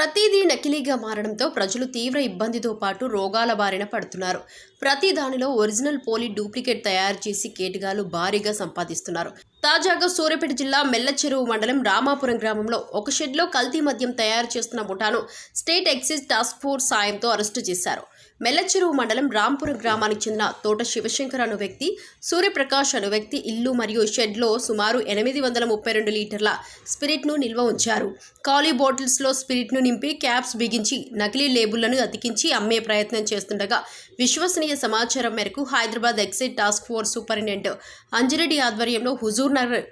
ప్రతిదీ నకిలీగా మారడంతో ప్రజలు తీవ్ర ఇబ్బందితో పాటు రోగాల బారిన పడుతున్నారు. ప్రతి దానిలో ఒరిజినల్ పోలి డూప్లికేట్ తయారు చేసి కేటగాలు భారీగా సంపాదిస్తున్నారు. తాజాగా సూర్యాపేట జిల్లా మెల్లచెరువు మండలం రామాపురం గ్రామంలో ఒక షెడ్లో కల్తీ మద్యం తయారు చేస్తున్న ముఠాను స్టేట్ ఎక్సైజ్ టాస్క్ ఫోర్స్ సాయంతో అరెస్టు చేశారు. మెల్లచెరువు మండలం రాంపురం గ్రామానికి చెందిన తోట శివశంకర్ అను వ్యక్తి సూర్యప్రకాష్ అను వ్యక్తి ఇల్లు మరియు షెడ్లో సుమారు ఎనిమిది వందల ముప్పై రెండు లీటర్ల స్పిరిట్ను నిల్వ ఉంచారు. ఖాళీ బాటిల్స్లో స్పిరిట్ను నింపి క్యాప్స్ బిగించి నకిలీ లేబుళ్ళను అతికించి అమ్మే ప్రయత్నం చేస్తుండగా విశ్వసనీయ సమాచారం మేరకు Hyderabad excise task force superintendent Anji Reddy ఆధ్వర్యంలో హుజూర్ హుజూర్నగర్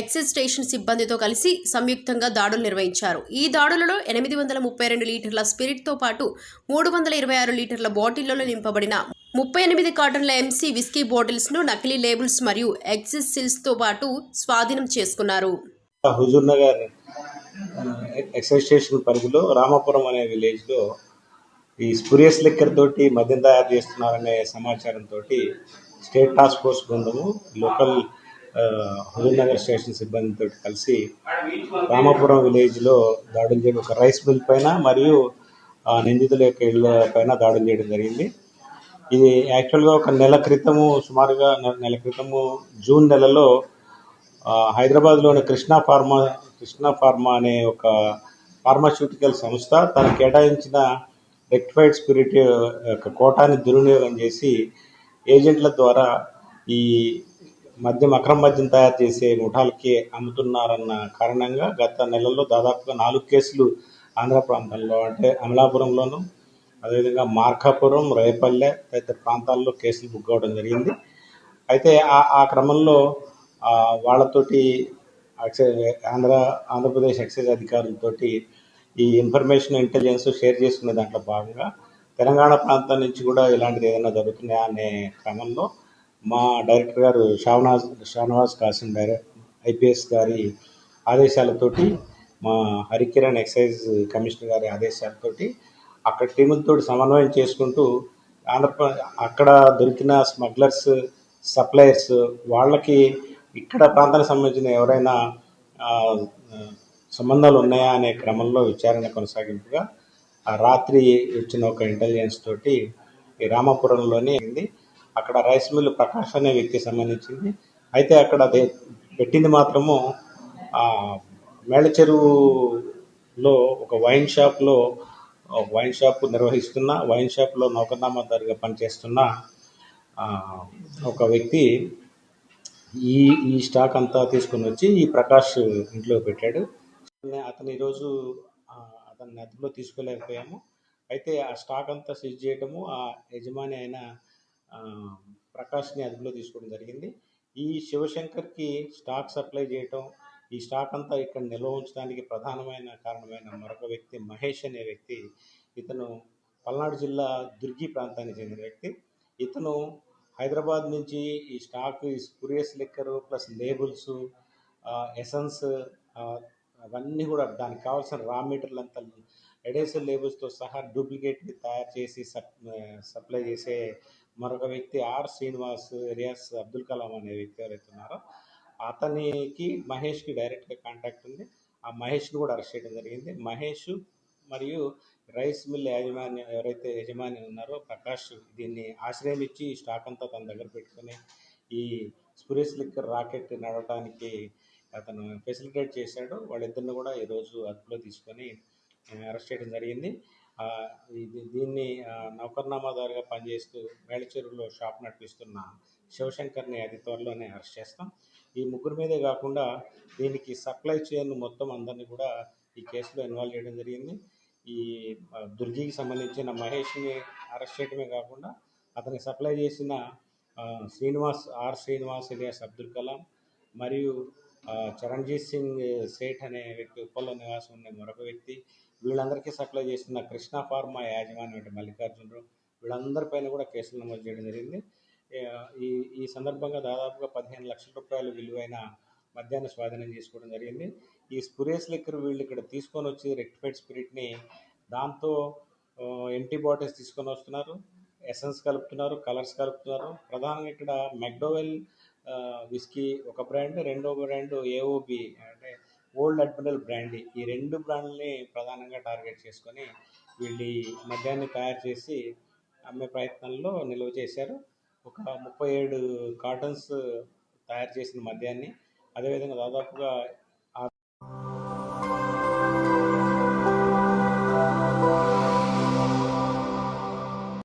ఎక్సైజ్ స్టేషన్ సిబ్బందితో కలిసి సంయుక్తంగా దాడులు నిర్వహించారు. ఈ దాడులలో ఎనిమిది వందల ముప్పై రెండు లీటర్ల స్పిరిట్తో పాటు మూడు వందల ఇరవై ఆరు లీటర్ల బాటిళ్ళలో నింపబడిన ముప్పై ఎనిమిది కార్టన్ల ఎంసీ విస్కీ బాటిల్స్ను నకిలీ లేబుల్స్ మరియు ఎక్సైజ్ సిల్స్తో పాటు స్వాధీనం చేసుకున్నారు. హుజూర్నగర్ ఎక్సైజ్ స్టేషన్ పరిధిలో రామాపురం అనే విలేజ్లో ఈ స్పురియస్ లిక్కర్ తోటి మద్యం తయారు చేస్తున్నారనే సమాచారంతో స్టేట్ టాస్క్ ఫోర్స్ బృందము లోకల్ హుజూర్ నగర్ స్టేషన్ సిబ్బందితో కలిసి రామాపురం విలేజ్లో దాడులు చేయడం ఒక రైస్ మిల్ పైన మరియు నిందితుల యొక్క ఇళ్ళ పైన దాడులు చేయడం జరిగింది. ఇది యాక్చువల్గా ఒక నెల క్రితము సుమారుగా నెల క్రితము జూన్ నెలలో హైదరాబాద్లోని కృష్ణా ఫార్మా కృష్ణా ఫార్మా అనే ఒక ఫార్మాస్యూటికల్ సంస్థ తను కేటాయించిన రెక్టిఫైడ్ స్పిరిట్ యొక్క కోటాని దుర్వినియోగం చేసి ఏజెంట్ల ద్వారా ఈ మద్యం అక్రమ మద్యం తయారు చేసే ముఠాలకి అమ్ముతున్నారన్న కారణంగా గత నెలలో దాదాపుగా నాలుగు కేసులు ఆంధ్ర ప్రాంతంలో అంటే అమలాపురంలోను అదేవిధంగా మార్కాపురం రేపల్లె తదితర ప్రాంతాల్లో కేసులు బుక్ అవ్వడం జరిగింది. అయితే ఆ ఆ క్రమంలో వాళ్ళతోటి ఎక్సైజ్ ఆంధ్ర ఆంధ్రప్రదేశ్ ఎక్సైజ్ అధికారులతోటి ఈ ఇన్ఫర్మేషన్ ఇంటెలిజెన్స్ షేర్ చేసుకునే దాంట్లో భాగంగా తెలంగాణ ప్రాంతం నుంచి కూడా ఇలాంటిది ఏదైనా జరుగుతున్నాయా అనే క్రమంలో మా డైరెక్టర్ గారు షావనాజ్ షానవాజ్ కాసిం డైరెక్ట్ ఐపీఎస్ గారి ఆదేశాలతోటి మా హరికిరణ్ ఎక్సైజ్ కమిషనర్ గారి ఆదేశాలతోటి అక్కడ టీములతో సమన్వయం చేసుకుంటూ ఆంధ్రప్రదేశ్ అక్కడ దొరికిన స్మగ్లర్స్ సప్లయర్స్ వాళ్ళకి ఇక్కడ ప్రాంతానికి సంబంధించిన ఎవరైనా సంబంధాలు ఉన్నాయా అనే క్రమంలో విచారణ కొనసాగింపుగా ఆ రాత్రి వచ్చిన ఒక ఇంటెలిజెన్స్ తోటి ఈ ఉంది అక్కడ రైస్ మిల్ ప్రకాష్ అనే వ్యక్తికి సంబంధించింది. అయితే అక్కడ పెట్టింది మాత్రము ఆ, చెరువులో ఒక వైన్ షాప్లో వైన్ షాప్ నిర్వహిస్తున్న వైన్ షాప్లో నౌకర్నామాదారుగా పనిచేస్తున్న ఒక వ్యక్తి ఈ ఈ స్టాక్ అంతా తీసుకొని వచ్చి ఈ ప్రకాష్ ఇంట్లో పెట్టాడు. అతను ఈరోజు అతన్ని అదుపులో తీసుకోలేకపోయాము. అయితే ఆ స్టాక్ అంతా సీజ్ చేయటము ఆ యజమాని అయిన ప్రకాష్ని అదుపులో తీసుకోవడం జరిగింది. ఈ శివశంకర్కి స్టాక్ సప్లై చేయటం ఈ స్టాక్ అంతా ఇక్కడ నిల్వ ఉంచడానికి ప్రధానమైన కారణమైన మరొక వ్యక్తి మహేష్ అనే వ్యక్తి ఇతను పల్నాడు జిల్లా దుర్గి ప్రాంతానికి చెందిన వ్యక్తి. ఇతను హైదరాబాద్ నుంచి ఈ స్టాక్ ఈ spurious liquor plus labels essence అవన్నీ కూడా దానికి కావాల్సిన రా మెటీరియల్ అంతా ఎడేసివ్ లేబుల్స్తో సహా డూప్లికేట్ తయారు చేసి సప్ సప్లై చేసే మరొక వ్యక్తి ఆర్ శ్రీనివాస్ రియాస్ అబ్దుల్ కలాం అనే వ్యక్తి ఎవరైతే ఉన్నారో అతనికి మహేష్కి డైరెక్ట్గా కాంటాక్ట్ ఉంది. ఆ మహేష్ని కూడా అరెస్ట్ చేయడం జరిగింది. మహేష్ మరియు రైస్ మిల్ యాజమాన్యం ఎవరైతే యజమాని ఉన్నారో ప్రకాష్ దీన్ని ఆశ్రయం ఇచ్చి స్టాక్ అంతా తన దగ్గర పెట్టుకొని ఈ స్పురియస్ లిక్కర్ రాకెట్ నడవడానికి అతను ఫెసిలిటేట్ చేశాడు. వాళ్ళిద్దరిని కూడా ఈరోజు అదుపులో తీసుకొని అరెస్ట్ చేయడం జరిగింది. ఇది దీన్ని నౌకర్నామాదారుగా పనిచేస్తూ మేళచెరువులో షాప్ నడిపిస్తున్న శివశంకర్ని అతి త్వరలోనే అరెస్ట్ చేస్తాం. ఈ ముగ్గురు మీదే కాకుండా దీనికి సప్లై చైన్ మొత్తం అందరినీ కూడా ఈ కేసులో ఇన్వాల్వ్ చేయడం జరిగింది. ఈ దుర్గికి సంబంధించిన మహేష్ని అరెస్ట్ చేయడమే కాకుండా అతనికి సప్లై చేసిన శ్రీనివాస్ ఆర్ శ్రీనివాస్ ఇలియాస్ అబ్దుల్ కలాం మరియు చరణ్జీత్ సింగ్ సేఠ్ అనే వ్యక్తి ఉప్పల్లో నివాసం ఉన్న మరొక వ్యక్తి వీళ్ళందరికీ సప్లై చేసిన కృష్ణ ఫార్మా యాజమాన్యం అంటే మల్లికార్జునరావు వీళ్ళందరిపైన కూడా కేసులు నమోదు చేయడం జరిగింది. ఈ ఈ సందర్భంగా దాదాపుగా పదిహేను లక్షల రూపాయలు విలువైన మద్యాన్ని స్వాధీనం చేసుకోవడం జరిగింది. ఈ స్పురేస్ లిక్కర్ వీళ్ళు ఇక్కడ తీసుకొని వచ్చి రెక్టిఫైడ్ స్పిరిట్ని దాంతో ఎంటీ బాటిల్స్ తీసుకొని వస్తున్నారు ఎసెన్స్ కలుపుతున్నారు కలర్స్ కలుపుతున్నారు. ప్రధానంగా ఇక్కడ మెక్డోవెల్ విస్కీ ఒక బ్రాండ్ రెండో బ్రాండ్ ఏఓబి అంటే ఓల్డ్ అడ్మిరల్ బ్రాండీ. ఈ రెండు బ్రాండ్ని ప్రధానంగా టార్గెట్ చేసుకొని వీళ్ళు మద్యాన్ని తయారు చేసి అమ్మే ప్రయత్నంలో నిల్వ చేశారు. ఒక ముప్పై ఏడు కార్టన్స్ తయారు చేసిన మద్యాన్ని. అదేవిధంగా దాదాపుగా